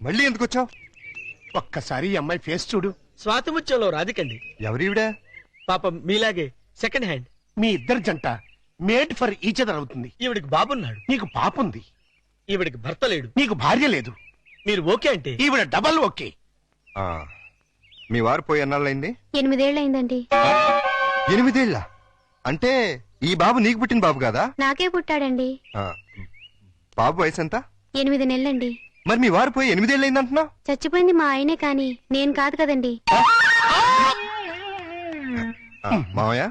మళ్ళీ ఎందుకు వచ్చావు? ఒక్కసారి ఈ అమ్మాయి ఫేస్ చూడు. స్వాతిముత్యంలో రాధికండి ఎవరివిడా? పాపం మీలాగే సెకండ్ హ్యాండ్ మీ ఇద్దరు జంట మేడ్ ఫర్ ఈచ్ అదర్ అవుతుంది. ఈవిడికి బాబున్నాడు. నీకు పాప ఉంది ఈవిడికి భర్త లేడు. నీకు భార్య లేదు. మీరు ఓకే అంటే? ఈవిడ డబల్ ఓకే. ఆ, మీ వారు పోయి ఎన్నాళ్ళైంది ఎనిమిదేళ్ళయిందండి ఎనిమిదేళ్ళ? అంటే ఈ బాబు నీకు పుట్టిన బాబు కాదా? నాకే పుట్టాడండి. ఆ, బాబు వయసు ఎంత ఎనిమిది నెలలండి. మరి మీ వారు పోయి ఎనిమిదేళ్ళైంది అంటున్నావు చచ్చిపోయింది మా ఆయనే కాని నేను కాదు కదండి. మావయ్య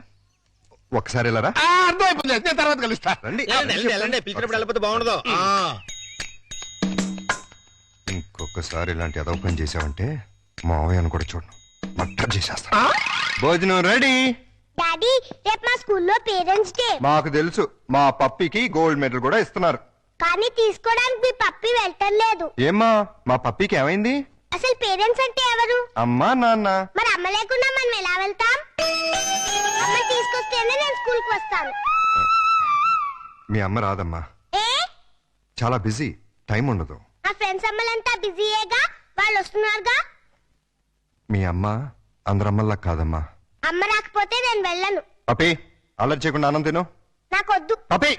ఒకసారి వెళ్ళరా? ఆ, అర్థమైపోయింది. నేను తర్వాత కలుస్తా. రండి. వెళ్ళండి, వెళ్ళండి, వెళ్ళండి. పిలిచినప్పుడు వెళ్ళకపోతే బాగుండదు. ఆ. ఇంకొకసారి ఇలాంటి అదవ పని చేసావంటే మావయ్యను కూడా చూడను. మట్టర్ చేసేస్తా. భోజనం రెడీ. డాడీ రేపు మా స్కూల్లో పేరెంట్స్ డే. మాకు తెలుసు మా పప్పికి గోల్డ్ మెడల్ కూడా ఇస్తున్నారు. కానీ తీసుకోవడానికి మీ పప్పి వెళ్ళటం లేదు. ఏమ్మా మా పప్పికి ఏమైంది? అసలు పేరెంట్స్ అంటే ఎవరు? అమ్మా నాన్న. మరి అమ్మ లేకుండా మనం ఎలా వెళ్తాం? అమ్మ తీసుకొస్తేనే నేను స్కూల్కి వస్తాను. మీ అమ్మ రాదమ్మా. ఏ? చాలా బిజీ టైం ఉండదు. మా ఫ్రెండ్స్ అమ్మలంతా బిజీయేగా? వాళ్ళు వస్తున్నారుగా? మీ అమ్మ అందరమ్మల్లా కాదమ్మా. అమ్మ రాకపోతే నేను వెళ్ళను. పప్పి అలర్ట్ చేయకుండా ఆనంద్ తిను. నాకొద్దు. పప్పి!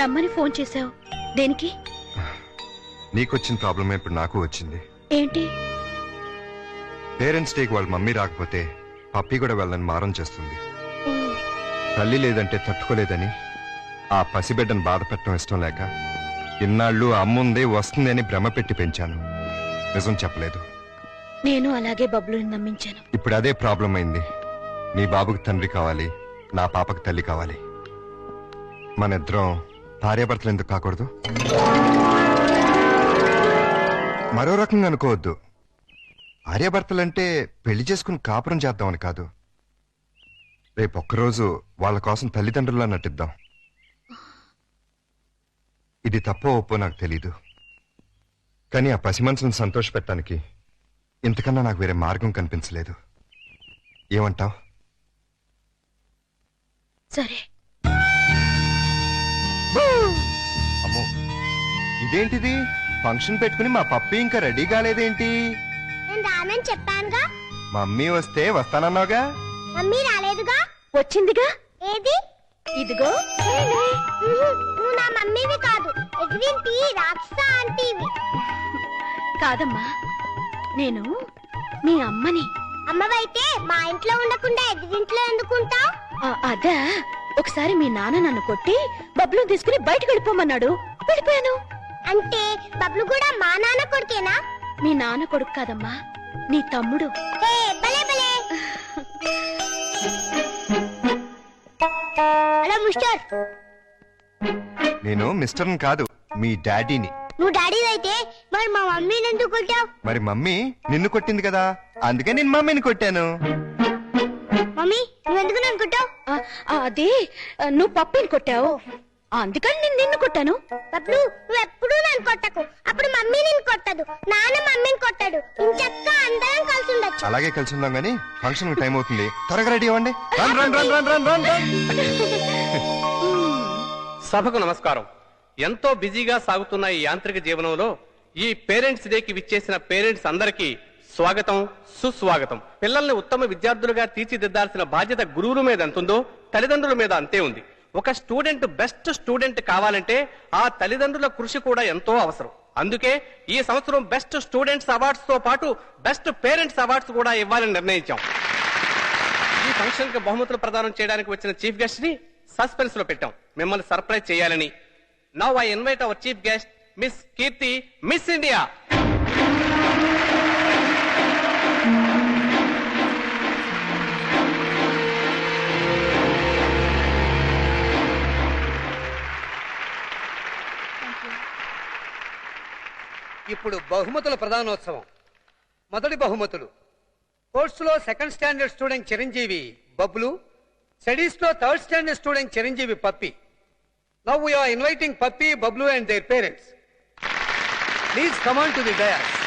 రమ్మని ఫోన్ చేశావు. దేనికి? నీకొచ్చిన ప్రాబ్లమే ఇప్పుడు నాకు వచ్చింది. ఏంటి? పేరెంట్స్ డేకి వాళ్ళ మమ్మీ రాకపోతే పప్పి కూడా వెళ్ళని మారం చేస్తుంది. తల్లి లేదంటే తట్టుకోలేదని ఆ పసిబిడ్డను బాధ పెట్టడం ఇష్టం లేక ఇన్నాళ్ళు అమ్ముందే వస్తుంది అని భ్రమ పెట్టి పెంచాను. నిజం చెప్పలేదు. నేను అలాగే బబ్లుని నమ్మించాను. ఇప్పుడు అదే ప్రాబ్లం అయింది. నీ బాబుకి తండ్రి కావాలి నా పాపకి తల్లి కావాలి. మన ఇద్దరం భార్యాభర్తలు ఎందుకు కాకూడదు? మరో రకంగా అనుకోవద్దు. భార్యాభర్తలంటే పెళ్ళి చేసుకుని కాపురం చేద్దామని కాదు. రేపు ఒక్కరోజు వాళ్ళ కోసం తల్లిదండ్రులా నటిద్దాం. ఇది తప్పో ఒప్పో నాకు తెలీదు. కానీ ఆ పసి మనసును సంతోషపెట్టడానికి ఇంతకన్నా నాకు వేరే మార్గం కనిపించలేదు. ఏమంటావ్? సరే. ఇదేంటిది? ఫంక్షన్ పెట్టుకుని మా పప్పి ఇంకా రెడీ కాలేదేంటి? నేను రానని చెప్పానుగా. మమ్మీ వస్తే వస్తానన్నావుగా? మమ్మీ రాలేదుగా. వచ్చిందిగా? ఏది? ఇదిగో. నువ్వు నా మమ్మీవి కాదు. ఎగ్రింటి రాక్షస ఆంటీవి. కాదమ్మా నేను మీ అమ్మని. అమ్మవైతే మా ఇంట్లో ఉండకుండా ఎదిరింట్లో ఎందుకుంటావు? ఆ, అదా ఒకసారి మీ నాన్న నన్ను కొట్టి బబ్లు తీసుకుని బయటకు వెళ్ళిపోమన్నాడు. వెళ్ళిపోయాను. అంటే బబ్లు కూడా మా నాన్న కొడుకేనా? మీ నాన్న కొడుకు కాదమ్మా నీ తమ్ముడు. ఏ భలే భలే. హలో మిస్టర్ నేను మిస్టర్ని కాదు మీ డాడీని. నువ్వు డాడీ అయితే మరి మా మమ్మీని ఎందుకు కొట్టావు? మరి మమ్మీ నిన్ను కొట్టింది కదా అందుకే నేను మమ్మీని కొట్టాను. మమ్మీ నువ్వెందుకు నన్ను కొట్టావు? అది నువ్వు పప్పిని కొట్టావు. అందుకని నేను నిన్ను కొట్టాను. బబ్లు నువ్వు ఎప్పుడూ నన్ను కొట్టకు. అప్పుడు మమ్మీ నిన్ను కొట్టదు. నాన్న మమ్మీని కొట్టాడు. ఇంచక్క అందరం కలిసి ఉండొచ్చు. అలాగే కలిసి ఉందాం గానీ ఫంక్షన్ టైం అవుతుంది. త్వరగా రెడీ అవ్వండి. Run run run run run run run సభకు నమస్కారం. ఎంతో బిజీగా సాగుతున్న ఈ యాంత్రిక జీవనంలో ఈ పేరెంట్స్ డేకి విచ్చేసిన పేరెంట్స్ అందరికీ స్వాగతం సుస్వాగతం. పిల్లల్ని ఉత్తమ విద్యార్థులుగా తీర్చిదిద్దాల్సిన బాధ్యత గురువుల మీద ఎంతుందో తల్లిదండ్రుల మీద అంతే ఉంది. ఒక స్టూడెంట్ బెస్ట్ స్టూడెంట్ కావాలంటే ఆ తల్లిదండ్రుల కృషి కూడా ఎంతో అవసరం. అందుకే ఈ సంవత్సరం బెస్ట్ స్టూడెంట్స్ అవార్డ్స్తో పాటు బెస్ట్ పేరెంట్స్ అవార్డ్స్ కూడా ఇవ్వాలని నిర్ణయించాం. ఈ ఫంక్షన్కి బహుమతులు ప్రదానం చేయడానికి వచ్చిన చీఫ్ గెస్ట్ని సస్పెన్స్లో పెట్టాం. మిమ్మల్ని సర్ప్రైజ్ చేయాలని. Now I invite our chief guest miss Keerthi miss India. ఇప్పుడు బహుమతుల ప్రధానోత్సవం. మొదటి బహుమతులు. స్పోర్ట్స్లో second standard student Chiranjeevi Bablu స్టడీస్లో third standard student Chiranjeevi Pappi. Now we are inviting Pappi Bablu and their parents please come on to the dais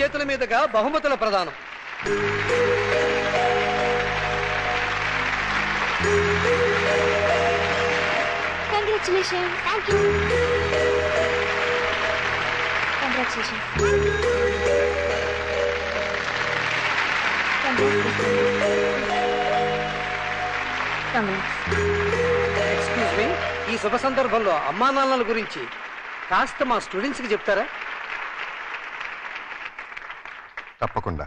చేతుల మీదుగా బహుమతుల ప్రదానం. థ్యాంక్ యూ ఎక్స్క్యూజ్ మీ ఈ శుభ సందర్భంలో అమ్మా నాన్నల గురించి కాస్త మా స్టూడెంట్స్కి చెప్తారా? తప్పకుండా.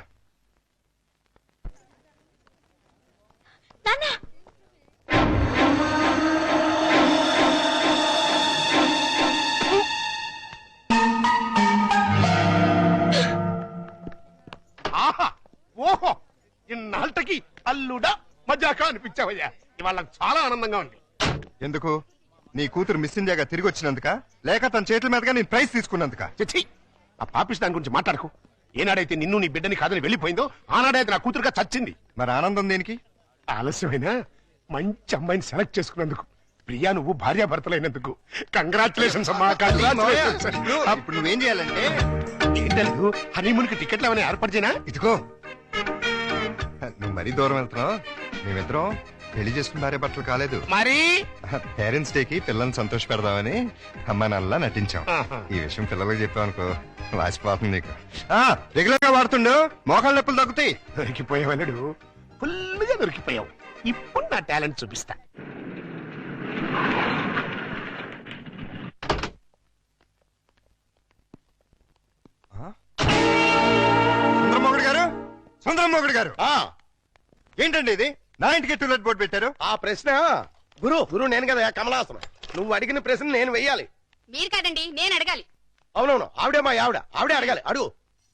ఆహా! ఓహో! ఇన్నాళ్ళకి అల్లుడా మజాక అనిపించావయ్యా. ఇవాళ నాకు చాలా ఆనందంగా ఉంది. ఎందుకు? నీ కూతురు మిస్ ఇండియాగా తిరిగి వచ్చినందుక? లేక తన చేతుల మీదుగా నేను ప్రైజ్ తీసుకున్నందుక? చిచ్చి ఆ పాపిస్ దాని గురించి మాట్లాడకు. ఏనాడైతే నిన్ను నీ బిడ్డని కాదని వెళ్ళిపోయిందో ఆనాడైతే నా కూతురుగా చచ్చింది. మరి ఆనందం దేనికి? ఆలస్యమైన? మంచి అమ్మాయిని సెలెక్ట్ చేసుకున్నందుకు ప్రియా నువ్వు భార్యాభర్తలైనందుకు. కంగ్రాచులేషన్స్ అమ్మా ఇప్పుడు నువ్వేం చేయాలంటే? ఏంటలేదు హనీమూన్కి టికెట్లు ఏమైనా ఏర్పాటు చేయనా? ఇదిగో. నువ్వు మరీ దూరం వెళ్తున్నావు. మేమిద్దరం పెళ్ళి చేసుకున్న భార్య బట్టలు కాలేదు. మరి? పేరెంట్స్ డేకి పిల్లల్ని సంతోష పెడదామని అమ్మా నాన్నలా నటించాం. ఈ విషయం పిల్లలకు చెప్పావు అనుకో వాసిపోతుంది నీకు. రెగ్యులర్గా వాడుతుండు మోకాళ్ళ నొప్పులు తగ్గుతాయి. దొరికిపోయావలుడు ఫుల్గా దొరికిపోయావు. ఇప్పుడు నా టాలెంట్ చూపిస్తా. సుందరమోగుడు గారు? సుందరమోగుడు గారు. ఏంటండి ఇది? నా ఇంటికి టూలెట్ బోర్డు పెట్టారు? ఆ ప్రశ్న? గురు గురు నేను కదా కమలాసనం. నువ్వు అడిగిన ప్రశ్న నేను వెయ్యాలి. మీరు కాదండి నేను అడగాలి. అవునవును ఆవిడే మా ఆవిడ. ఆవిడే అడగాలి అడుగు.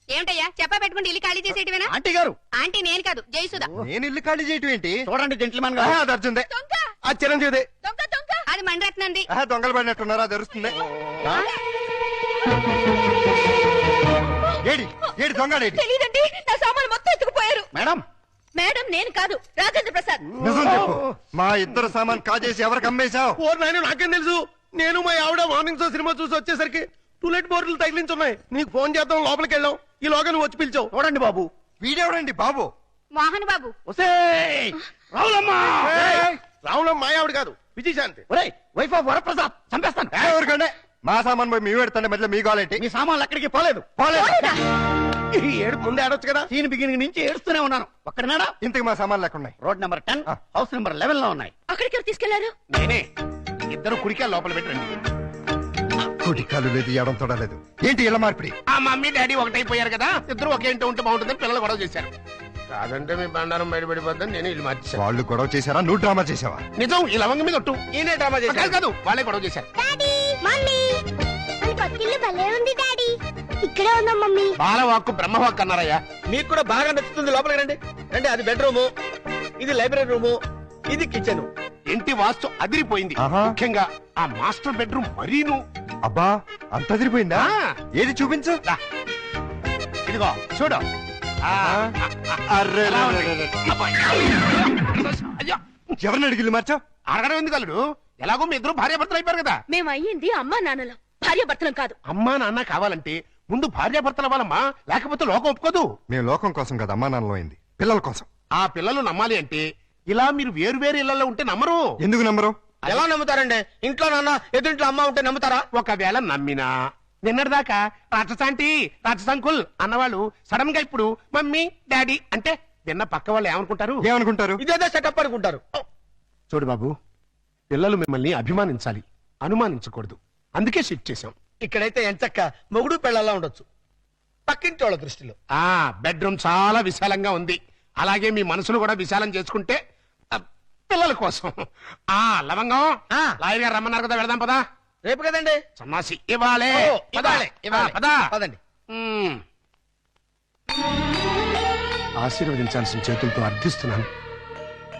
ఏమిటయ్యా చెప్పా పెట్టుకుంటే ఇల్లు ఖాళీ చేసేటివేనా? ఆంటీ గారు. ఆంటీ నేను కాదు జయసుధ. నేను ఇల్లు ఖాళీ చేయటం ఏంటి? చూడండి జెంట్లమెన్ ఆహా, అది అర్జుందే దొంగ. ఆ చిరంజీవి దొంగ దొంగ. అది మండరత్నంది. దొంగలు పడినట్టున్నారా అది అరుస్తుంది. ఏడి ఏడి దొంగడేడి తెలియదండి నా సామాను మొత్తం ఎత్తుకుపోయారు. మేడం మేడం నేను కాదు రాజేంద్ర ప్రసాద్. నిజం చెప్పు. మా ఇద్దరు సామాన్ కాజేసి ఎవరికి అమ్మేశావు? ఓ నాయన నాకేం తెలుసు? నేను మా ఆవిడ మార్నింగ్ షో సినిమా చూసి వచ్చేసరికి టూలెట్ బోర్డులు తగిలించున్నాయి. నీకు ఫోన్ చేద్దాం లోపలికి వెళ్ళాం ఈ లోగా నువ్వు వచ్చి పిలిచావు. చూడండి బాబు? వీడెవడండి బాబు? మోహన్ బాబు. రావులమ్మా! రావులమ్మ మా ఆవిడ కాదు. విజయశాంతి. Wife of Varaprasad. చంపేస్తాను. ఎవరికంటే మా సామాన్ పోయి మీ పెడతాండి మధ్యలో మీ గోలేంటి? మీ సామాన్లు అక్కడికి పోలేదు. పోలేదు. ఈ ఏడు ముందే ఆడొచ్చు కదా. సీన్ బిగినింగ్ నుంచి ఏడుస్తూనే ఉన్నాను. ఒక్కడనాడా? ఇంతకు మా సామాన్లు లెక్క ఉన్నాయి road number ten. House number లెవెన్లో ఉన్నాయి. అక్కడికి ఎవరు తీసుకెళ్ళారు? నేనే. ఇద్దరు కుడికా లోపల పెట్టండి కుటి కాలు లేదు ఎడం తొడలేదు ఏంటి ఇలా మార్పిడి? ఆ మమ్మీ డాడీ ఒకటైపోయారు కదా. ఇద్దరు ఒకే ఇంట్లో ఉంటే బాగుంటుందని పిల్లలు గొడవ చేశారు. కాదంటే మీ బండారం బయటపడిపోద్దని నేను ఇల్లు మార్చేశాను. వాళ్ళు గొడవ చేశారా? నువ్వు డ్రామా చేసావా నిజం ఈ లవంగ మీద ఒట్టు. ఈయనే డ్రామా చేశాడు. కాదు వాళ్ళే గొడవ చేశారు. డాడీ! మమ్మీ మన కొత్తిల్లు భలే ఉంది డాడీ ఇక్కడే ఉందా మమ్మీ బాలవాక్కు బ్రహ్మవాక్కు అన్నారయ్యా మీకు కూడా బాగా నచ్చుతుంది లోపలికి రండి రండి అది బెడ్రూము ఇది లైబ్రరీ రూము ఇది కిచెన్ ఇంటి వాస్తు అదిరిపోయింది ఆహా. ముఖ్యంగా ఆ మాస్టర్ బెడ్రూమ్ మరీను అబ్బా అంత అదిరిపోయిందా. ఏది చూపించు రా. ఇదిగో చూడు ఆ, అర్రే ఉంది? అయ్యో ఎవరిని అడిగిల్లు మార్చా? అడగడం ఎందుకు అల్లుడు? ఎలాగో మీ ఇద్దరు భార్యాభర్తలు అయిపోయారు కదా. మేము అయ్యింది అమ్మా నాన్నలం. భార్య భర్తలం కాదు. అమ్మా నాన్న కావాలంటే ముందు భార్యాభర్తల వాళ్ళమ్మా లేకపోతే లోకం ఒప్పుకోదు. మేము లోకం కోసం కదా అమ్మా నాన్నలో అయింది. పిల్లల కోసం. ఆ పిల్లలు నమ్మాలి అంటే ఇలా మీరు వేరు వేరు ఇళ్ళలో ఉంటే నమ్మరు. ఎందుకు నమ్మరు? ఎలా నమ్ముతారండి? ఇంట్లో నాన్న ఎదురింట్లో అమ్మ ఉంటే నమ్ముతారా? ఒకవేళ నమ్మినా. నిన్నటిదాకా రాక్షసాంటి రాక్షసంకుల్ అన్నవాళ్ళు సడన్గా ఇప్పుడు మమ్మీ డాడీ అంటే విన్న పక్క వాళ్ళు ఏమనుకుంటారు? ఏమనుకుంటారు? ఇదేదో సెటప్ అనుకుంటారు చూడు బాబు పిల్లలు మిమ్మల్ని అభిమానించాలి అనుమానించకూడదు. అందుకే షిఫ్ట్ చేశాం. ఇక్కడైతే ఎంచక్క మొగుడు పెళ్ళలా ఉండొచ్చు. పక్కింటి వాళ్ళ దృష్టిలో. ఆ బెడ్రూమ్ చాలా విశాలంగా ఉంది. అలాగే మీ మనసును కూడా విశాలం చేసుకుంటే ఆ, పిల్లల కోసం. ఆ లవంగం. ఆ. లాయర్ గారు రమ్మన్నారు కదా వెళదాం పదా. రేపు కదండి? సన్నాసి ఇవ్వాలే. ఓ, ఇవ్వాలే, ఇవ్వాలే. ఆ, పదా. పదండి. మ్మ్. ఆశీర్వదించాల్సిన చేతులతో అర్థిస్తున్నాను.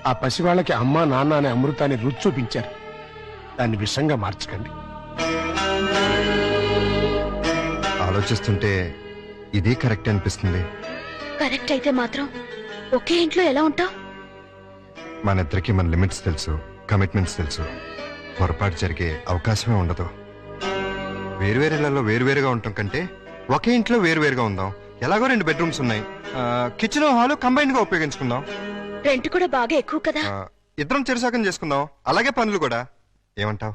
ఆ పసివాళ్ళకి అమ్మా నాన్న అనే అమృతాన్ని రుచి చూపించారు. దాన్ని విషంగా మార్చకండి. ఆలోచిస్తుంటే ఇదే కరెక్ట్ అనిపిస్తుంది కరెక్ట్ అయితే మాత్రం ఒకే ఇంట్లో ఎలా ఉంటావు? మన ఇద్దరికి మన లిమిట్స్ తెలుసు కమిట్మెంట్స్ తెలుసు. పొరపాటు జరిగే అవకాశమే ఉండదు. వేరువేరేళ్ళలో వేరువేరుగా ఉండటం కంటే ఒకే ఇంట్లో వేరువేరుగా ఉందాం. ఎలాగో రెండు బెడ్రూమ్స్ ఉన్నాయి. కిచెన్ హాల్ కంబైన్గా ఉపయోగించుకుందాం. రెంట్ కూడా బాగా ఎక్కువ కదా? ఆ, ఇద్దరం చెరుసాకం చేసుకుందాం. అలాగే పనులు కూడా. ఏమంటావ్?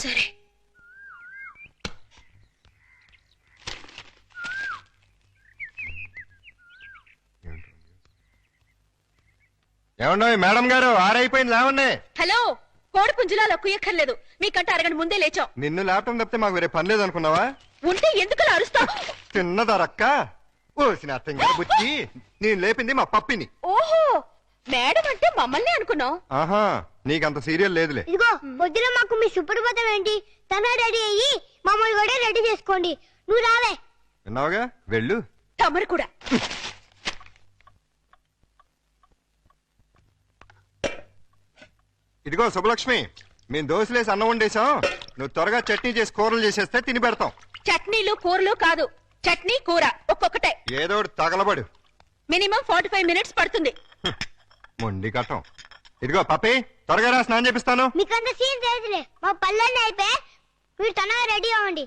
సరే. ఏమన్నా మేడం గారు ఆరైపోయింది లేవండి. హలో కోడి పుంజులాలో కుయ్యక్కర్లేదు. మీకంటే అరగంట ముందే లేచాం. నిన్ను లేపటం తప్పితే మాకు వేరే పని లేదనుకున్నావా? ఉంటే ఎందుకు అరుస్తావు? తిన్నదరక్క ఓసిన అత్తంగా బుచ్చి. నేను లేపింది మా పప్పిని. ఓహో మేడం అంటే మమ్మల్ని అనుకున్నాం ఆహా నీకంత సీరియల్ లేదులే. ఇదిగో పొద్దున మాకు మీ సుప్రభాతం ఏంటి? తన రెడీ అయ్యి మమ్మల్ని కూడా రెడీ చేసుకోండి. నువ్వు రావే. విన్నావుగా? వెళ్ళు. తమరు కూడా. ఇదిగో శుభలక్ష్మి మేము దోశలేసి అన్నం వండేసాం నువ్వు త్వరగా చట్నీ చేసి కూరలు చేసేస్తే తిని పెడతాం చట్నీలు కూరలు కాదు. చట్నీ కూర ఒక్కొక్కటే. ఏదో ఒకటి తగలబడు. మినిమం ఫార్టీ ఫైవ్ మినిట్స్ పడుతుంది. మొండి కట్టం. ఇదిగో పప్పి త్వరగా రా స్నానం చేపిస్తాను. మీకంత సీన్ తెలియదులే మా పల్లెల్ని అయిపోయి. మీరు తొందరగా రెడీ అవ్వండి.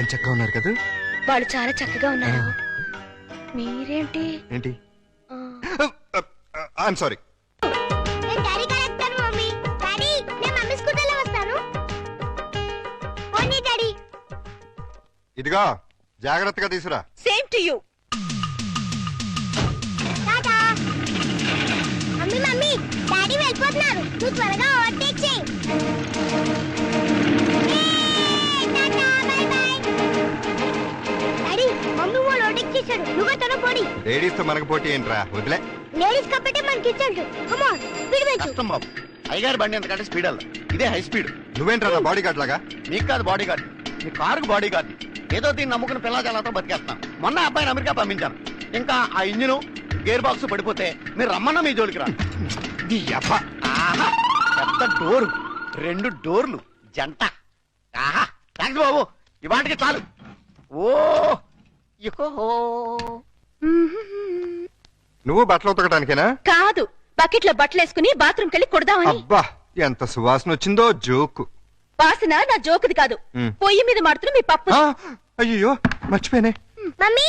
ఏం చక్కగా ఉన్నారు కదా? వాళ్ళు చాలా చక్కగా ఉన్నారు. మీరేంటి? ఏంటి? ఐఎమ్ సారీ నేను డాడీ కడతాను మమ్మీ. డాడీ నేను మమ్మీ స్కూటర్లో వస్తాను. పోనీ డాడీ. ఇదిగో జాగ్రత్తగా తీసురా. Same to you tata. Mummy mummy daddy వెళ్ళిపోతున్నారు. నువ్వు త్వరగా ఓవర్టేక్ చేయి. చేశాడు నువ్వు తన పొడి లేడీస్తో మనకు పోటీ ఏంట్రా? వదిలే. లేడీస్ కాబట్టి మనకి ఇచ్చాడు కమాన్ స్పీడ్ పెంచు కష్టం బాబు. అయ్యగారి బండి ఎంతకంటే స్పీడ్ అల్ల ఇదే హై స్పీడ్ నువ్వేంట్రా నా బాడీ గార్డ్ లాగా? మీకు కాదు బాడీ గార్డ్ మీ కారుకు బాడీ గార్డ్ ఏదో దీన్ని నమ్ముకుని పిల్ల జలాతో బతికేస్తున్నాం. మొన్న అబ్బాయిని అమెరికా పంపించాను. ఇంకా ఆ ఇంజిన్ గేర్ బాక్స్ పడిపోతే మీరు రమ్మన్నా మీ జోలికి రా. నీ. ఆహా పెద్ద డోరు. రెండు డోర్లు. జంట. ఆహా థ్యాంక్స్ బాబు. ఇవాటికి చాలు. ఓ నువ్వు బట్టలు ఉతకడానికేనా కాదు బకెట్లో బట్టలు వేసుకుని బాత్రూమ్ కెళ్ళి కొడదామని. అబ్బా ఎంత సువాసన వచ్చిందో జోకు. వాసన నా జోకుది కాదు. పొయ్యి మీద మాడుతున్న మీ పప్పు. ఆ, అయ్యో మర్చిపోయానే. మమ్మీ?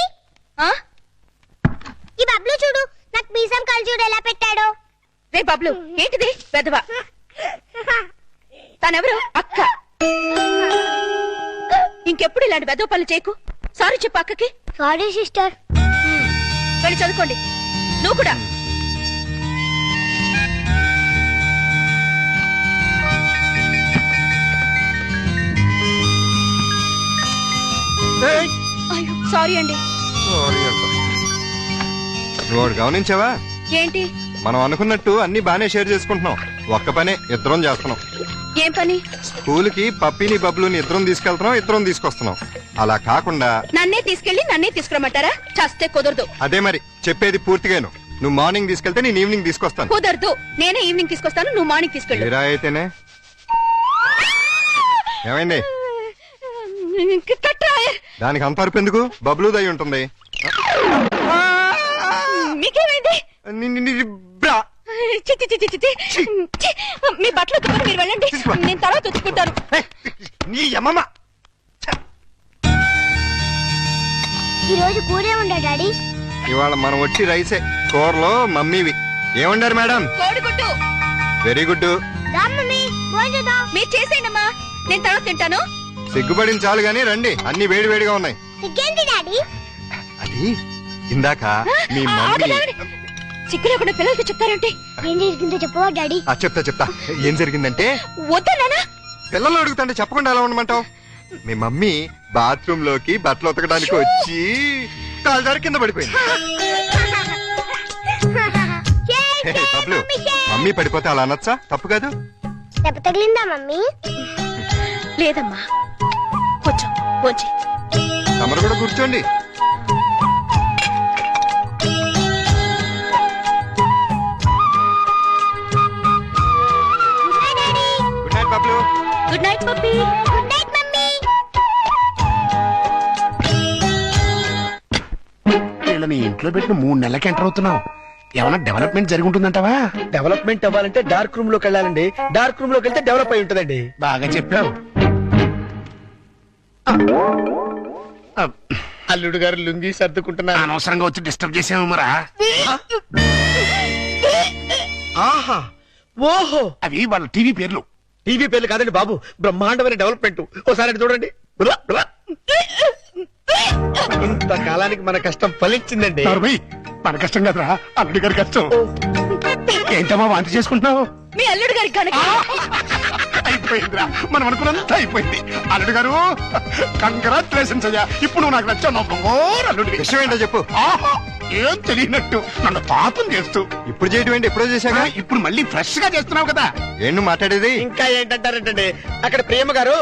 ఆ? ఈ బబ్లు చూడు నాకు మీసం కళ్ళు చూడు ఎలా పెట్టాడో. రే బబ్లు ఏంటిది? పెదవా తనెవరు? అక్క. ఇంకెప్పుడు ఇలాంటి వెదవ పనులు చేయకు. సారీ చెప్పు అక్కకి. సారీ సిస్టర్ వెళ్ళి చదువుకోండి. నువ్వు కూడా. ఏయ్! అయ్యో సారీ అండి. నువ్వు గమనించావా? ఏంటి? మనం అనుకున్నట్టు అన్ని బానే షేర్ చేసుకుంటున్నాం. ఒక్క పనే ఇద్దరం చేస్తున్నాం. ఏం పని? స్కూల్కి పప్పిని బబ్లుని ఇద్దరం తీసుకెళ్తున్నాం ఇద్దరం తీసుకొస్తున్నాం. అలా కాకుండా నన్నే తీసుకెళ్ళి నన్నే తీసుకురమ్మంటారా? చస్తే కుదరదు. అదే మరి చెప్పేది పూర్తిగాను. నువ్వు మార్నింగ్ తీసుకెళ్తే నేను ఈవినింగ్ తీసుకొస్తాను. కుదరదు. నేనే ఈవినింగ్ తీసుకొస్తాను నువ్వు మార్నింగ్ తీసుకెళ్ళు. తీరా అయితేనే? ఏమైంది? కట్రా. దానికి అంత అరుపు ఎందుకు? బబ్లు దయ ఉంటుంది. మీకేమైంది? ని- ని- ని- బ్రా. చి, చి, చి, చి, చి, చి. చి. మీ బట్టలు ఉతుకుని మీరు వెళ్ళండి. నేను తర్వాత ఉతుకుంటాను ఏయ్, నీ యమ్మమ్మ ఈ రోజు కూరే ఉండా డాడీ? ఇవాళ మనం వచ్చి రైసే. కూరలో మమ్మీవి. ఏమండారు మేడం? కోడిగుడ్డు వెరీ గుడ్ రా మమ్మీ. భోజనం మీరు చేసేయండమ్మా. నేను తర్వాత తింటాను. సిగ్గుపడిన చాలు గానీ రండి. అన్ని వేడి వేడిగా ఉన్నాయి డాడీ? అది ఇందాక మీ ఆ, మమ్మీ ఆగండి, సిగ్గు లేకుండా పిల్లలకి చెప్తారంటే? ఏం జరిగిందో చెప్పవా డాడీ. ఆ, చెప్తా చెప్తా. ఏం జరిగిందంటే? వద్దా నాన్న పిల్లలు అడుగుతుంటే చెప్పకుండా ఎలా ఉండమంటావు? మీ మమ్మీ బాత్రూమ్లోకి బట్టలు ఉతకడానికి వచ్చి కాలుదారి కింద పడిపోయింది. హే, హే, బబ్లు మమ్మీ పడిపోతే అలా అనొచ్చా? తప్పు కాదు. దెబ్బ తగిలిందా మమ్మీ? లేదమ్మా. కొంచెం కొంచెం తమరు కూడా కూర్చోండి. పప్పి. Good night mummy. వీళ్ళని ఇంట్లో పెట్టిన మూడు నెలలకి ఎంటర్ అవుతున్నావు. ఏమైనా డెవలప్మెంట్ జరిగి డెవలప్మెంట్ అవ్వాలంటే డార్క్ రూమ్లోకి వెళ్ళాలండి. డార్క్ రూమ్లోకి వెళ్తే డెవలప్ అయి ఉంటుందండి. బాగా చెప్పావు. అల్లుడు గారు లుంగి సర్దుకుంటున్నా అనవసరంగా వచ్చి డిస్టర్బ్ చేసాము మరా. ఆహా. ఓహో. అవి వాళ్ళ టీవీ పేర్లు. టీవీ పేర్లు కాదండి బాబు. బ్రహ్మాండమైన డెవలప్మెంట్. ఓసారి అటు చూడండి. ఉలా. ఇంతకాలానికి మన కష్టం ఫలించిందండి. మన కష్టం కదరా. అల్లుడి గారి కష్టం. ఏంటమ్మా వాంతి చేసుకుంటున్నావు? మీ అల్లుడు గారి కనుక. అయిపోయిందిరా. మనం అనుకున్నంత అయిపోయింది. అల్లుడు గారు కంగ్రాచులేషన్స్ అయ్యా. ఇప్పుడు నువ్వు నాకు నచ్చావు. నువ్వు బంగారు అల్లుడివి. విషయం ఏంటో చెప్పు. ఆహా, ఏం తెలియనట్టు నన్ను పాపం చేస్తూ. ఇప్పుడు చేయడం ఏంటి ఎప్పుడో చేశాగా? ఇప్పుడు మళ్ళీ ఫ్రెష్గా చేస్తున్నావు కదా. ఏం మాట్లాడేది? ఇంకా ఏంటంటారేంటండి? అక్కడ ప్రేమ గారు.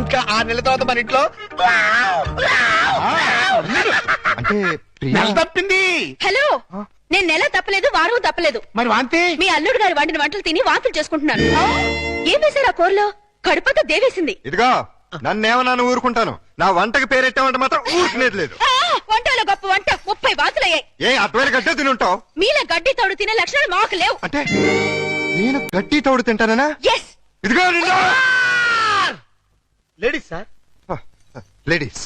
ఇంకా ఆరు నెలల తర్వాత మన ఇంట్లో అంటే నెల తప్పింది. హలో నేను నెల తప్పలేదు వారం తప్పలేదు. మరి వాంతి? మీ అల్లుడు గారి వండిన వంటలు తిని వాంతులు చేసుకుంటున్నాను ఏం వేశారు ఆ కూరలో? కడుపంతా దేవేసింది. ఇదిగో నన్నేమన్నాను ఊరుకుంటాను. నా వంటకి పేరెట్టామంటే మాత్రం ఊరుకునేది లేదు. వంటలో గొప్ప వంట ముప్పై వాంతులయ్యాయి ఏ అటువైన గడ్డే తిని ఉంటావు? మీలా గడ్డి తోడు తినే లక్షణాలు మాకు లేవు. అంటే నేను గడ్డి తోడు తింటానా ఎస్ ఇదిగో నిన్ను. లేడీస్ సార్ లేడీస్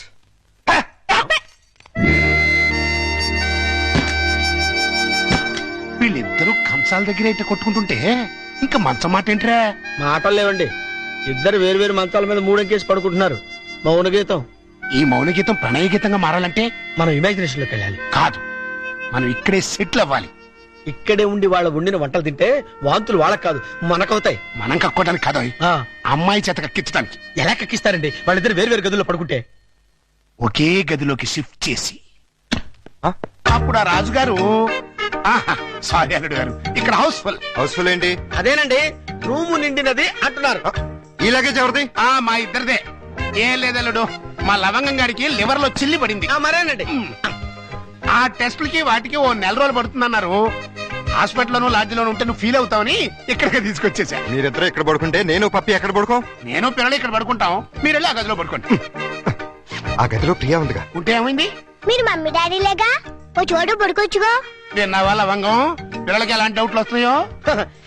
వీళ్ళిద్దరూ కంచాల దగ్గర అయితే కొట్టుకుంటుంటే ఇంకా మంచం మాట ఏంట్రా? మాటలు లేవండి. ఇద్దరు వేరు వేరు మంచాల మీద మూడెంకేసి పడుకుంటున్నారు. మౌన గీతం ఈ మౌన గీతం ప్రణయ గీతంగా మారాలంటే మనం ఇమాజినేషన్లోకి వెళ్ళాలి. కాదు మనం ఇక్కడే సెటిల్ అవ్వాలి. ఇక్కడే ఉండి వాళ్ళ వండిన వంటలు తింటే వాంతులు వాళ్ళకి కాదు మనకవుతాయి. మనం కక్కోవడానికి కాదు ఆ, అమ్మాయి చేత కక్కించడానికి. ఎలా కక్కిస్తారండి? వాళ్ళిద్దరు వేరు వేరు గదుల్లో పడుకుంటే. ఒకే గదిలోకి షిఫ్ట్ చేసి. ఆ? అప్పుడు ఆ రాజుగారు ఆహా, సారీ అల్లుడు గారు ఇక్కడ హౌస్ఫుల్. హౌస్ఫుల్ ఏంటి? అదేనండి రూము నిండినది అంటున్నారు. ఈ లగేజ్ ఎవరిది? ఆ మా ఇద్దరిదే. ఏం లేదు అల్లుడు మా లవంగం గారికి లివర్లో చిల్లి పడింది. ఆ, మరేనండి? ఆ టెస్టులకి వాటికి ఓ నెల రోజులు పడుతుందన్నారు. హాస్పిటల్లోనూ లాడ్జిలోనూ ఉంటే నువ్వు ఫీల్ అవుతావని ఇక్కడికి తీసుకొచ్చేసా. మీరిద్దరు ఇక్కడ పడుకుంటే నేను పప్పి ఎక్కడ పడుకో? నేను పిల్లలు ఇక్కడ పడుకుంటాం. మీరు వెళ్ళి ఆ గదిలో పడుకోండి. ఆ గదిలో ప్రియా ఉందిగా. ఉంటే ఏమైంది? మీరు మమ్మీ డాడీ లేగా ఓ చోటు పడుకోవచ్చుగా. విన్నావా లవంగం పిల్లలకి ఎలాంటి డౌట్లు వస్తున్నాయో?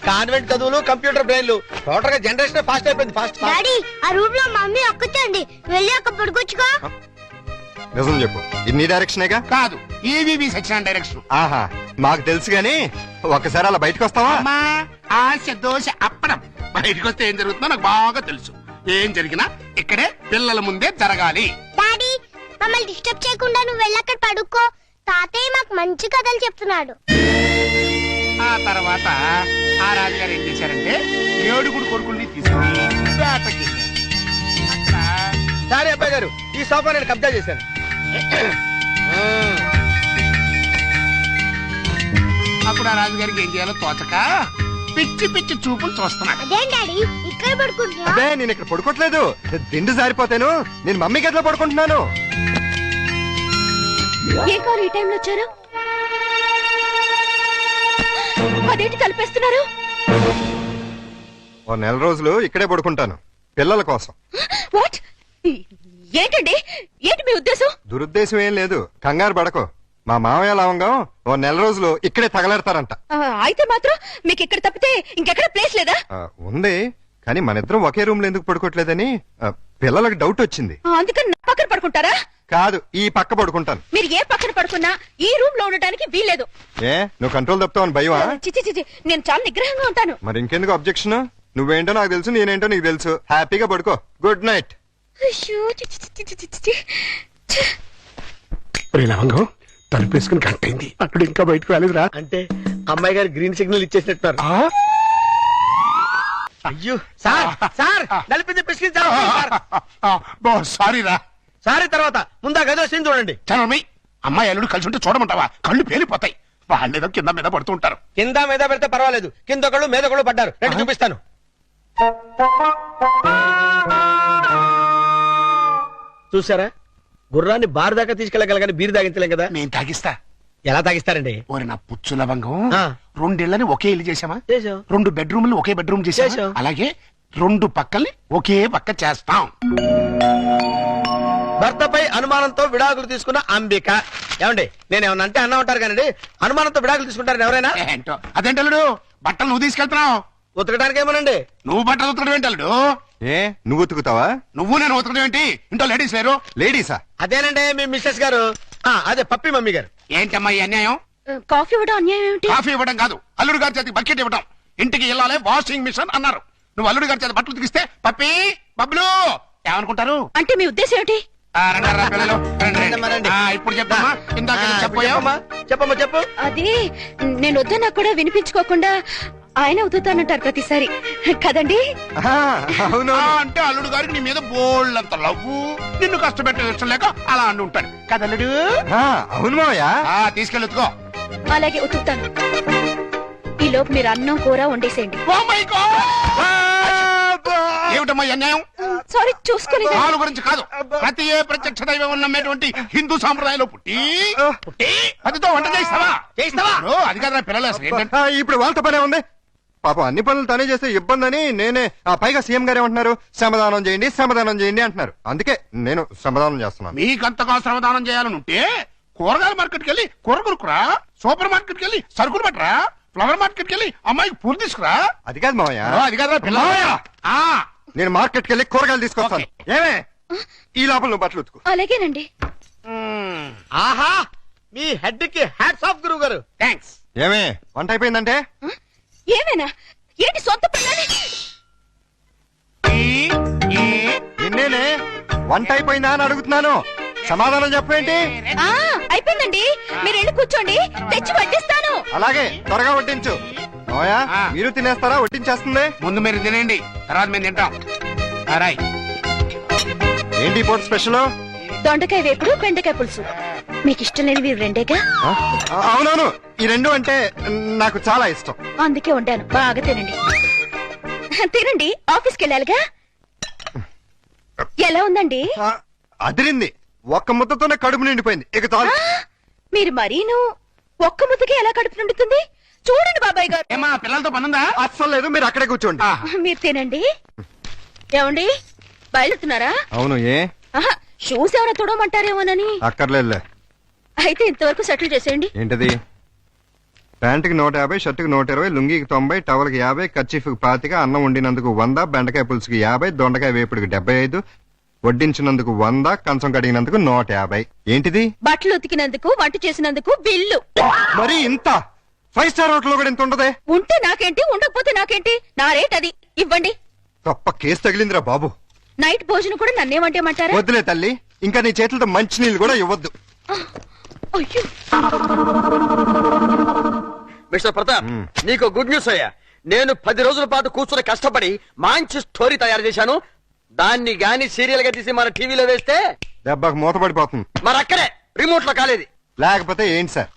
కాన్వెంట్ చదువులు కంప్యూటర్ బ్రెయిన్లు. టోటల్గా జనరేషన్ ఫాస్ట్ అయిపోయింది ఫాస్ట్ డాడీ ఆ రూమ్లో మమ్మీ ఒక్కచండి వెళ్ళి అక్కడ పడుకోవచ్చుగా నిజం చెప్పు. ఇన్ని డైరెక్షనేగా? కాదు ఈవీవి సెక్షన్ డైరెక్షన్. ఆహా మాకు తెలుసు గాని ఒకసారి అలా బయటకు వస్తావా? అమ్మా ఆశ దోశ అప్పడం. బయటకు వస్తే ఏం జరుగుతుందో నాకు బాగా తెలుసు. ఏం జరిగినా ఇక్కడే పిల్లల ముందే జరగాలి. డాడీ మమ్మల్ని డిస్టర్బ్ చేయకుండా నువ్వు వెళ్ళి అక్కడ పడుకో. తాతయ్య మాకు మంచి కథలు చెప్తున్నాడు. ఆ తర్వాత ఆ రాజుగారు ఏం చేశారంటే ఏడుగుడు కొడుకుల్ని తీసుకుని వేటకి వెళ్ళారు. అక్కడ సరే అబ్బాయి గారు ఈ సోఫా నేను కబ్జా చేశాను. అప్పుడు ఆ రాజుగారికి ఏం చేయాలో తోచక పిచ్చి పిచ్చి చూపులు చూస్తున్నాడు. అదేం డాడీ? ఇక్కడ పడుకుంటున్నా అదే నేను ఇక్కడ పడుకోవట్లేదు. దిండు జారిపోతాను. నేను మమ్మీ గదిలో పడుకుంటున్నాను. ఏం ఈ టైంలో వచ్చారు? అదేంటి తలపేస్తున్నారు? ఓ నెల రోజులు ఇక్కడే పడుకుంటాను. పిల్లల కోసం. వాట్ ఏంటండి? ఏంటి మీ ఉద్దేశం? దురుద్దేశం ఏం లేదు. కంగారు పడకు. మా మామయ్య లవంగం ఓ నెల రోజులు ఇక్కడే తగలెడతారంట. అయితే మాత్రం మీకు ఇక్కడ తప్పితే ఇంకెక్కడ ప్లేస్ లేదా? ఉంది. కానీ మన ఇద్దరం ఒకే రూమ్లో ఎందుకు పడుకోవట్లేదని పిల్లలకు డౌట్ వచ్చింది. అందుకని నా పక్కన పడుకుంటారా? కాదు ఈ పక్క పడుకుంటాను. మీరు ఏ పక్కన పడుకున్నా ఈ రూమ్లో ఉండటానికి వీల్లేదు. ఏ? నువ్వు కంట్రోల్ తప్పుతావని భయమా? చిచి చిచి నేను చాలా నిగ్రహంగా ఉంటాను. మరి ఇంకెందుకు అబ్జెక్షన్? నువ్వేంటో నాకు తెలుసు నేనేంటో నీకు తెలుసు. హ్యాపీగా పడుకో. Good night. అయ్యో, చి, చి, చి, చి, చి, చి, చి. ఛ! ఒరే లవంగం తలుపేసుకుని గంట అయింది అక్కడ ఇంకా బయటకు రాలేదురా. అంటే అమ్మాయి గారు గ్రీన్ సిగ్నల్ ఇచ్చేసినట్టున్నారు. ఆ? అయ్యో సార్ సార్ నలిపింది పిసికించారు సార్. ఆ, బో సారీ రా సారీ తర్వాత ముందా గదిలో సీన్ చూడండి. చనమ్మి అమ్మాయి అల్లుడు కలిసి ఉంటే చూడమంటావా? కళ్ళు పేలిపోతాయి. వాళ్ళేదో కింద మీద పడుతూ ఉంటారు. కింద మీద పెడితే పర్వాలేదు. కింద ఒకళ్ళు మీద ఒకళ్ళు పడ్డారు. రండి చూపిస్తాను. చూసారా? గుర్రాన్ని బార్ దాకా తీసుకెళ్ళగలగాని బీరు తాగించలేం కదా? నేను తాగిస్తా. ఎలా తాగిస్తారండి? ఓరి నా పుచ్చు లవంగం. ఆ. రెండేళ్ళని ఒకే ఇల్లు చేసామా చేసాం. రెండు బెడ్రూమ్లు ఒకే బెడ్రూమ్ చేసాం. అలాగే రెండు పక్కల్ని ఒకే పక్క చేస్తాం. భర్తపై అనుమానంతో విడాకులు తీసుకున్న అంబిక. ఏమండి నేను ఏమన్నా అంటే అన్నా ఉంటారు కానీ అనుమానంతో విడాకులు తీసుకుంటారు ఎవరైనా? ఏంటో? అదేంటలుడు బట్టలు నువ్వు తీసుకెళ్తున్నావు. ఉతకడానికి ఏమోనండి? నువ్వు బట్టలు ఉతకడం ఏంటలుడు ఏ నువ్వు ఉతుకుతావా? నువ్వు నేను ఉతకడం ఏంటి? ఇంట్లో లేడీస్ లేరు. లేడీసా? అదేనండి మీ మిస్సెస్ గారు. ఆ, అదే పప్పి మమ్మీ గారు. ఏంటమ్మా ఈ అన్యాయం? కాఫీ ఇవ్వడం అన్యాయం ఏమిటి? కాఫీ ఇవ్వడం కాదు. అల్లుడు గారి చేతికి బకెట్ ఇవ్వడం ఇంటికి వెళ్ళాలి వాషింగ్ మిషన్ అన్నారు. నువ్వు అల్లుడు గారి చేతి బట్టలు ఉతికిస్తే పప్పి బబ్లు ఏమనుకుంటారు? అంటే మీ ఉద్దేశం ఏమిటి? ఆ, రండి, రా, పిల్లలు, రండి, రండమ్మా, రండి. ఆ, ఇప్పుడు చెప్పమ్మా. ఇందాక ఆ, ఏదో ఇప్పుడు చెప్పబోయావు. చెప్పమ్మా చెప్పమ్మా చెప్పు. అది నేను వద్దన్నా కూడా వినిపించుకోకుండా ఆయన అవుతానంటారు ప్రతిసారి. కదండి? అవును. అంటే అల్లుడు గారికి నీ మీద బోల్డ్ అంత లవ్వు. నిన్ను కష్టపెట్టే ఇష్టం లేక అలా అంటూ ఉంటాడు. కదా అల్లుడు? ఆ, అవును మావయ్య. ఆ, తీసుకెళ్ళుకో అలాగే ఉతుకుతాను. ఈ లోపు మీరు అన్నం కూర వండేసేయండి. ఏమిటమ్మా ఈ అన్యాయం? సారీ చూసుకోలేదు వాళ్ళ గురించి కాదు. ప్రతి ఏ ప్రత్యక్ష దైవం నమ్మేటువంటి హిందూ సాంప్రదాయంలో పుట్టి పుట్టి అదితో వంట చేస్తావా? ఇప్పుడు అది కదా పిల్లలు అసలు ఏంటంటే ఆ, ఇప్పుడు వాళ్ళతో పనే ఉంది. పాపం అన్ని పనులు తనే చేస్తే ఇబ్బంది అని నేనే ఆ పైగా సీఎం గారు ఏమంటున్నారు? శ్రమదానం చేయండి శ్రమదానం చేయండి అంటున్నారు. అందుకే నేను శ్రమదానం చేస్తున్నాను. మీకంతగా శ్రమదానం చేయాలని ఉంటే కూరగాయల మార్కెట్కి వెళ్ళి కూర కొనుక్కురా సూపర్ మార్కెట్కి వెళ్ళి సరుకులు పట్టరా ఫ్లవర్ మార్కెట్కి వెళ్ళి అమ్మాయికి పూలు తీసుకురా. అది కాదు మావయ్య. అది కదా పిల్ల ఆ, నేను మార్కెట్కి వెళ్ళి కూరగాయలు తీసుకొస్తాను. ఏమే? ఈ లోపల నువ్వు బట్టలు ఉతుకు. అలాగేనండి. ఆహా! మీ హెడ్కి హ్యాట్స్ ఆఫ్ గురువు గారు థాంక్స్. ఏమే వంట అయిపోయిందంటే? ఏమైనా? ఏంటి సొంత పిల్లని ఈ, నిన్నేనే వంట అయిపోయిందా అని అడుగుతున్నాను. సమాధానం చెప్పేంటి? ఆ, అయిపోయిందండి. మీరు వెళ్ళి కూర్చోండి. తెచ్చి వడ్డిస్తాను. అలాగే త్వరగా వడ్డించు. ఆ. మీరు తినేస్తారా? వడ్డించేస్తుంది? ముందు మీరు తినండి తర్వాత మేము తింటాం. రాయ్. ఏంటి పోటీ స్పెషల్? దొండకాయ వేపుడు బెండకాయ పులుసు. మీకు ఇష్టం లేనివి రెండేగా? అవునవును ఈ రెండు అంటే నాకు చాలా ఇష్టం. అందుకే వండాను బాగా తినండి. తినండి ఆఫీస్కి వెళ్ళాలిగా ఎలా ఉందండి? అదిరింది. ఒక్క ముద్దతోనే కడుపు నిండిపోయింది. ఇక చాలు. మీరు మరీను ఒక్క ముద్దకి ఎలా కడుపు నిండుతుంది? చూడండి బాబాయ్ గారు. ఏమా పిల్లలతో పనుందా? అస్సలు లేదు మీరు అక్కడే కూర్చోండి. ఆ, మీరు తినండి. ఏమండి? బయలుతున్నారా అవును ఏ? ఆహా, షూస్ ఎవరో తుడమంటారేమోనని అక్కర్లేదులే. అయితే ఇంతవరకు సెటిల్ చేసేయండి. ఏంటది? ప్యాంటుకి నూట యాభై షర్టుకి నూట ఇరవై లుంగికి తొంభై టవల్కి యాభై కర్చీఫ్కి పాతిక అన్నం వండినందుకు వంద బెండకాయ పులుసుకి యాభై దొండకాయ వేపుడికి డెబ్బై ఐదు వడ్డించినందుకు వంద కంచం కడిగినందుకు నూట యాభై. ఏంటిది? బట్టలు ఉతికినందుకు వంట చేసినందుకు బిల్లు. మరి ఇంత? ఫైవ్ స్టార్ హోటల్ కూడా ఇంత ఉండదే? ఉంటే నాకేంటి ఉండకపోతే నాకేంటి? నా రేట్ అది. ఇవ్వండి. గొప్ప కేసు తగిలిందిరా బాబు. నైట్ భోజనం కూడా నన్నేమంటేమంటారా? వద్దులే తల్లి ఇంకా నీ చేతులతో మంచి నీళ్ళు కూడా ఇవ్వద్దు. అయ్యో. మిస్టర్ ప్రతాప్ మ్మ్. నీకు గుడ్ న్యూస్ అయ్యా. నేను పది రోజుల పాటు కూర్చొని కష్టపడి మంచి స్టోరీ తయారు చేశాను. దాన్ని గాని సీరియల్గా తీసి మన టీవీలో వేస్తే దెబ్బకు మూతపడిపోతుంది. మరి అక్కడే రిమోట్లో కాలేదు. లేకపోతే ఏంటి సార్?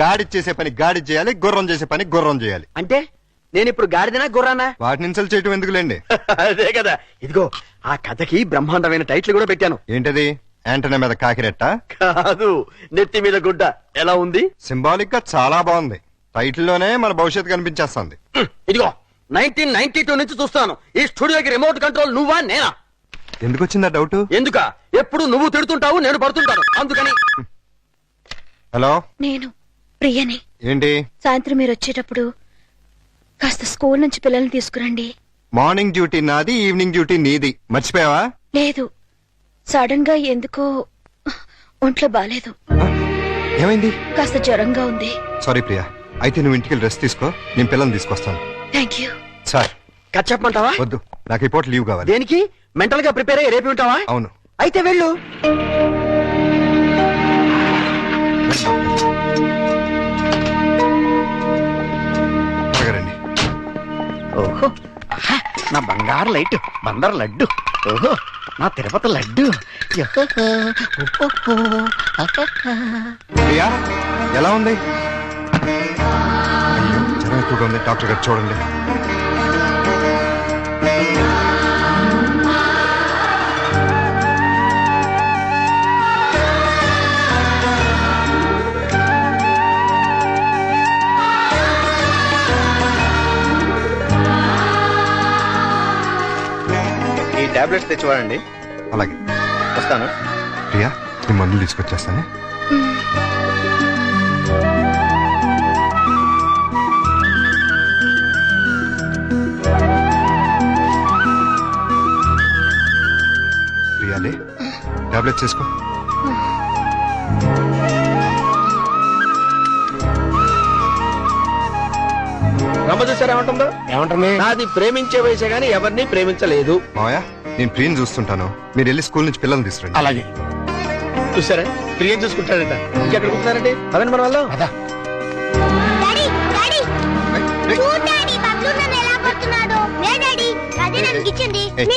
గాడి చేసే పని గాడి చేయాలి గుర్రం చేసే పని గుర్రం చేయాలి. అంటే నేను ఇప్పుడు గాడిదనా గుర్రానా? వాటిని ఇన్సల్ట్ చేయటం ఎందుకులేండి? అదే కదా. ఇదిగో ఆ కథకి బ్రహ్మాండమైన టైటిల్ కూడా పెట్టాను. ఏంటది? యాంటనా మీద కాకిరెట్ట? కాదు నెత్తి మీద గుడ్డ. ఎలా ఉంది? సింబాలిక్గా చాలా బాగుంది. టైటిల్లోనే మన భవిష్యత్తు కనిపించేస్తుంది. ఇదిగో నైన్టీన్ నైన్టీ టూ నుంచి చూస్తాను. ఈ స్టూడియోకి రిమోట్ కంట్రోల్ నువ్వా నేనా? ఎందుకు వచ్చిందా డౌట్? ఎందుక? ఎప్పుడు నువ్వు తిడుతుంటావు నేను పడుతుంటాను. అందుకని హలో? నేను ప్రియని ఏంటి? సాయంత్రం మీరు వచ్చేటప్పుడు కాస్త స్కూల్ నుంచి పిల్లల్ని తీసుకురండి. మార్నింగ్ డ్యూటీ నాది ఈవినింగ్ డ్యూటీ నీది. మర్చిపోయావా? లేదు. సడన్గా ఎందుకో ఒంట్లో బాలేదు. ఏమైంది? కాస్త జ్వరంగా ఉంది. సారీ ప్రియా. అయితే నువ్వు ఇంటికి రెస్ట్ తీసుకో. నేను పిల్లల్ని తీసుకొస్తాను. Thank you sir. చెప్పమంటావా? వద్దు. నాకు ఈ పూట లీవ్ కావాలి. దేనికి? మెంటల్గా ప్రిపేర్ అయ్యి రేపు ఉంటావా? అవును. అయితే వెళ్ళు. ఓహో. ఆహా, నా బంగారు లైట్ బందర్ లడ్డు. ఓహో నా తిరుపతి లడ్డు. యహహ, ఓహోహో, ఆహాహా. ప్రియా ఎలా ఉంది? అయ్యో జ్వరం ఎక్కువగా ఉంది. డాక్టర్ గారు చూడండి. టాబ్లెట్స్ తెచ్చివాడండి అలాగే. వస్తాను. ప్రియా నీ మందులు తీసుకొచ్చేస్తాను? ప్రియాలే టాబ్లెట్స్ చేసుకో రమ్మ ఏమంటుందో? ఏమంటుంది? నాది ప్రేమించే వయసే గానీ ఎవరిని ప్రేమించలేదు. మాయా నేను ప్రియని చూస్తుంటాను. మీరు వెళ్ళి స్కూల్ నుంచి పిల్లల్ని తీసుకురండి. అలాగే. చూసారా? ప్రియం చూసుకుంటాడట ఇంకెక్కడ కూర్చున్నారండి అదండి మన వాళ్ళు. అదా ఏయ్,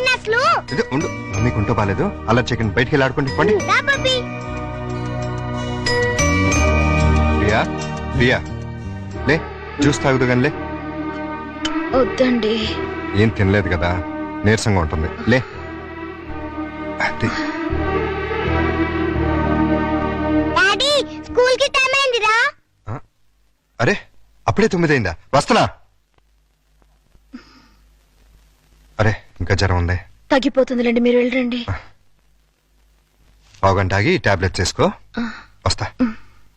ఇది ఉండు. మమ్మీకి ఉంటూ బాగాలేదు. అలా చికెన్ బయటికి వెళ్ళి ఆడుకోండి. పండి. ప్రియా ప్రియా. లే జ్యూస్ తాగుదు కానీ లే. వద్దండి. ఏం తినలేదు కదా. నీరసంగా ఉంటుంది. లే. అది. డాడీ స్కూల్కి టైం అయిందిరా. అరే అప్పుడే తొమ్మిదైందా? వస్తున్నా. అరే ఇంకా జ్వరం ఉంది. తగ్గిపోతుందిలేండి మీరు వెళ్ళండి పావుగంట ఆగి టాబ్లెట్స్ వేసుకో వస్తా.